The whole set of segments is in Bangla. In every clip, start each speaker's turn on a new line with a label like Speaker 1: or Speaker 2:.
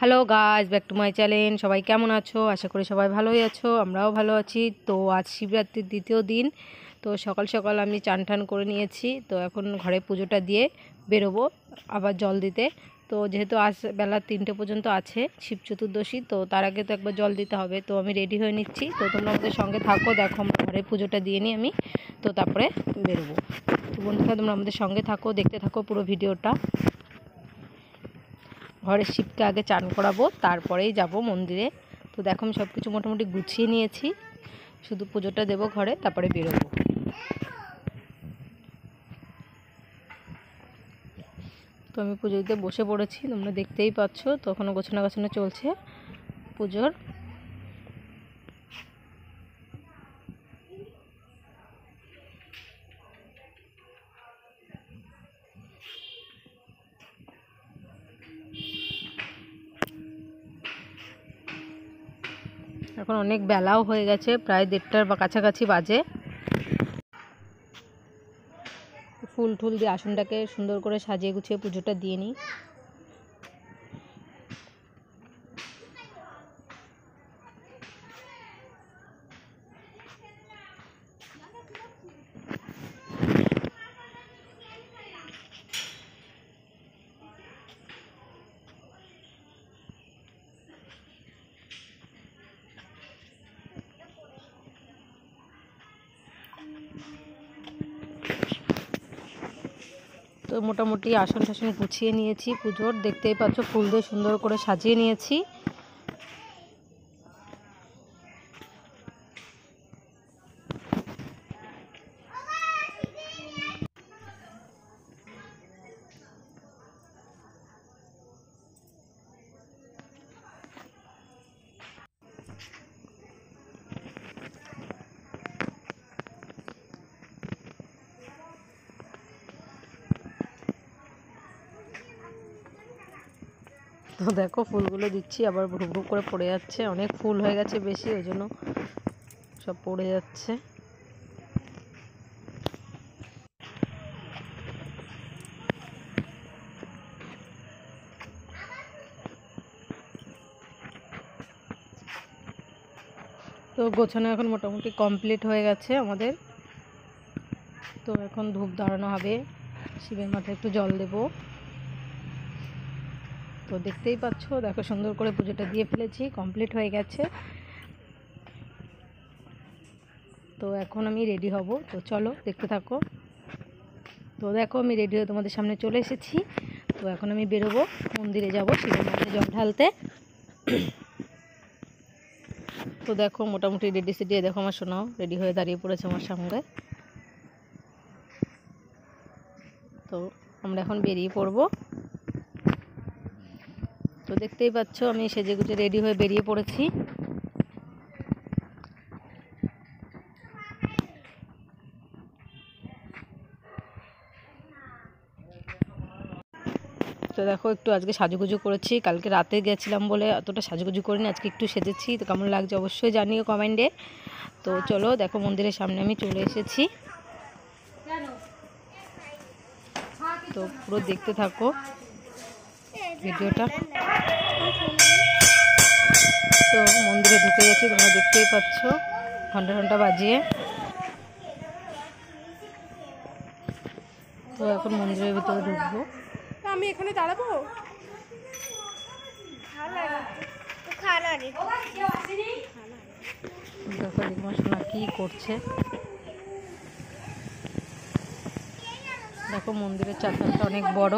Speaker 1: হ্যালো গাছ ব্যাক টু মাই চ্যানেল সবাই কেমন আছো? আশা করি সবাই ভালোই আছো, আমরাও ভালো আছি। তো আজ শিবরাত্রির দ্বিতীয় দিন, তো সকাল সকাল আমি চান টান করে নিয়েছি। তো এখন ঘরে পুজোটা দিয়ে বেরোবো, আবার জল দিতে। তো যেহেতু আজ বেলা তিনটে পর্যন্ত আছে শিব চতুর্দশী, তো তার আগে তো একবার জল দিতে হবে। তো আমি রেডি হয়ে নিচ্ছি। তো তোমরা আমাদের সঙ্গে থাকো, দেখো আমরা ঘরে পুজোটা দিয়ে নিই আমি। তো তারপরে বেরোবো। তো বন্ধুরা, তোমরা আমাদের সঙ্গে থাকো, দেখতে থাকো পুরো ভিডিওটা। ঘরের শিবকে আগে চান করাবো, তারপরেই যাব মন্দিরে। তো দেখো, আমি সব কিছু মোটামুটি গুছিয়ে নিয়েছি। শুধু পুজোটা দেব ঘরে, তারপরে বেরোবো। তো আমি পুজো দিতে বসে পড়েছি, তোমরা দেখতেই পাচ্ছ তখনও গোছানো গোছানো চলছে পুজোর। এখন অনেক বেলাও হয়ে গেছে, প্রায় দেড়টার বা কাছাকাছি বাজে। ফুল টুল দিয়ে আসনটাকে সুন্দর করে সাজিয়ে গুছিয়ে পুজোটা দিয়ে নিই। তো মোটামুটি আসন টাসন গুছিয়ে নিয়েছি পুজোর। দেখতেই পাচ্ছ, ফুল দিয়ে সুন্দর করে সাজিয়ে নিয়েছি। তো দেখো ফুলগুলো দিচ্ছি, আবার ভুক ভুক করে পড়ে যাচ্ছে। অনেক ফুল হয়ে গেছে বেশি, ওই জন্য সব পড়ে যাচ্ছে। তো গোছানো এখন মোটামুটি কমপ্লিট হয়ে গেছে আমাদের। তো এখন ধূপ দাঁড়ানো হবে। শিবের মাথায় একটু জল দেবো। তো দেখতেই পাচ্ছ, দেখো সুন্দর করে পুজোটা দিয়ে ফেলেছি কমপ্লিট হয়ে গেছে। তো এখন আমি রেডি হব, তো চলো দেখতে থাকো। তো দেখো আমি রেডি হয়ে তোমাদের সামনে চলে এসেছি। তো এখন আমি বেরোবো, মন্দিরে যাব, শিবের মাথায় জল ঢালতে। তো দেখো মোটামুটি রেডি সেডিয়ে দেখো আমার শোনাও রেডি হয়ে দাঁড়িয়ে পড়েছে আমার সঙ্গে তো আমরা এখন বেরিয়ে পড়ব। তো দেখতেই পাচ্ছ, আমি সেজে গুজে রেডি হয়ে বেরিয়ে পড়েছি। তো দেখো, একটু আজকে সাজুগুজু করেছি। কালকে রাতে গেছিলাম বলে অতটা সাজুগুজু করিনি, আজকে একটু সেজেছি। তো কেমন লাগছে অবশ্যই জানিও কমেন্টে। তো চলো, দেখো মন্দিরের সামনে আমি চলে এসেছি। তো পুরো দেখতে থাকো। ভিডিওটা। তো মন্দিরে ঢুকে গেছি তোমরা দেখতেই পাচ্ছ। ঘণ্টা ঘণ্টা বাজিয়ে। তো এখন মন্দিরের ভিতরে ঢুকবো।
Speaker 2: আমি এখানে দাঁড়াবো?
Speaker 1: দেখো দিদিমা সোনা কি করছে। দেখো মন্দিরের চারপাশটা অনেক বড়।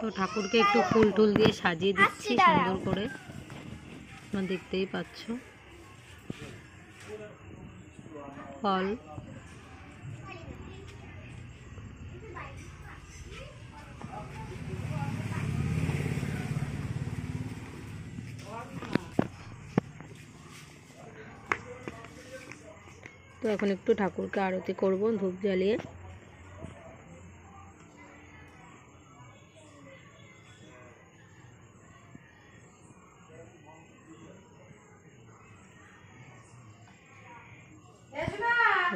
Speaker 1: তো ঠাকুরকে একটু ফুল টুল দিয়ে সাজিয়ে দিচ্ছি সুন্দর করে। তোমরা দেখতেই পাচ্ছ। ফল। তো এখন একটু ঠাকুরকে আরতি করব ধূপ জ্বালিয়ে।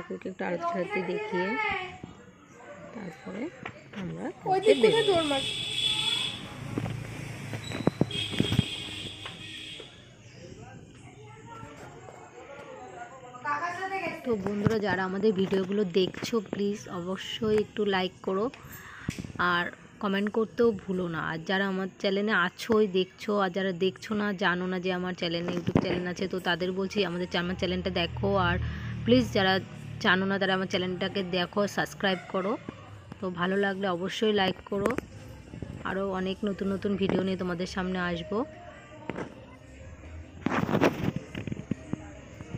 Speaker 1: ঠাকুরকে একটু আরতি সারতি দেখিয়ে তারপরে আমরা তো বন্ধুরা যারা আমাদের ভিডিওগুলো দেখছ প্লিজ অবশ্যই একটু লাইক করো আর কমেন্ট করতেও ভুলো না। আর যারা আমার চ্যানেলে আছোই দেখছ আর যারা দেখছ না জানো না যে আমার চ্যানেলে ইউটিউব চ্যানেল আছে তো তাদের বলছি আমাদের আমার চ্যানেলটা দেখো। আর প্লিজ যারা জানো না তারা আমার চ্যানেলটাকে দেখো সাবস্ক্রাইব করো। তো ভালো লাগলে অবশ্যই লাইক করো। আরও অনেক নতুন নতুন ভিডিও নিয়ে তোমাদের সামনে আসব।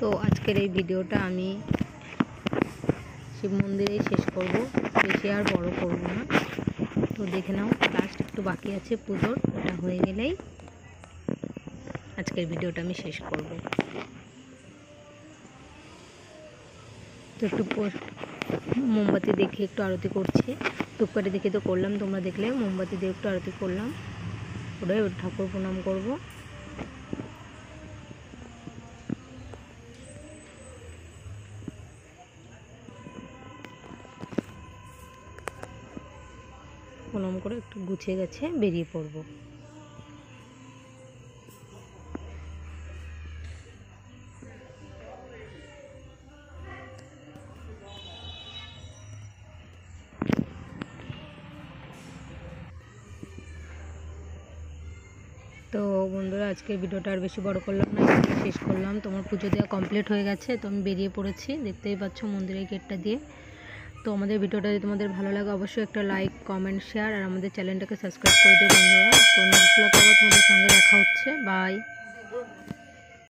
Speaker 1: তো আজকের এই ভিডিওটা আমি শিব মন্দিরেই শেষ করব। বেশি আর বড় করব না। তো দেখে নাও লাস্ট একটু বাকি আছে পুজোর, ওটা হয়ে গেলেই আজকের ভিডিওটা আমি শেষ করব। তো একটু মোমবাতি দেখে একটু আরতি করছি। ধূপকাঠি দেখে তো করলাম, তোমরা দেখলে মোমবাতি দিয়ে একটু আরতি করলাম। ওটাই ওর ঠাকুর প্রণাম করব। প্রণাম করে একটু গুছিয়ে গেছে, বেরিয়ে পড়ব। বন্ধুরা, আজকে ভিডিওটা আর বেশি বড় করলাম না শেষ করলাম। তোমার পুজো দেওয়া কমপ্লিট হয়ে গেছে, তো আমি বেরিয়ে পড়েছি, দেখতেই পাচ্ছ মন্দিরের গেটটা দিয়ে। তো আমাদের ভিডিওটা যদি তোমাদের ভালো লাগে, অবশ্যই একটা লাইক কমেন্ট শেয়ার আর আমাদের চ্যানেলটাকে সাবস্ক্রাইব করে দিও বন্ধুরা। তো নেক্সট ব্লগে আবার তোমাদের সঙ্গে দেখা হচ্ছে। বাই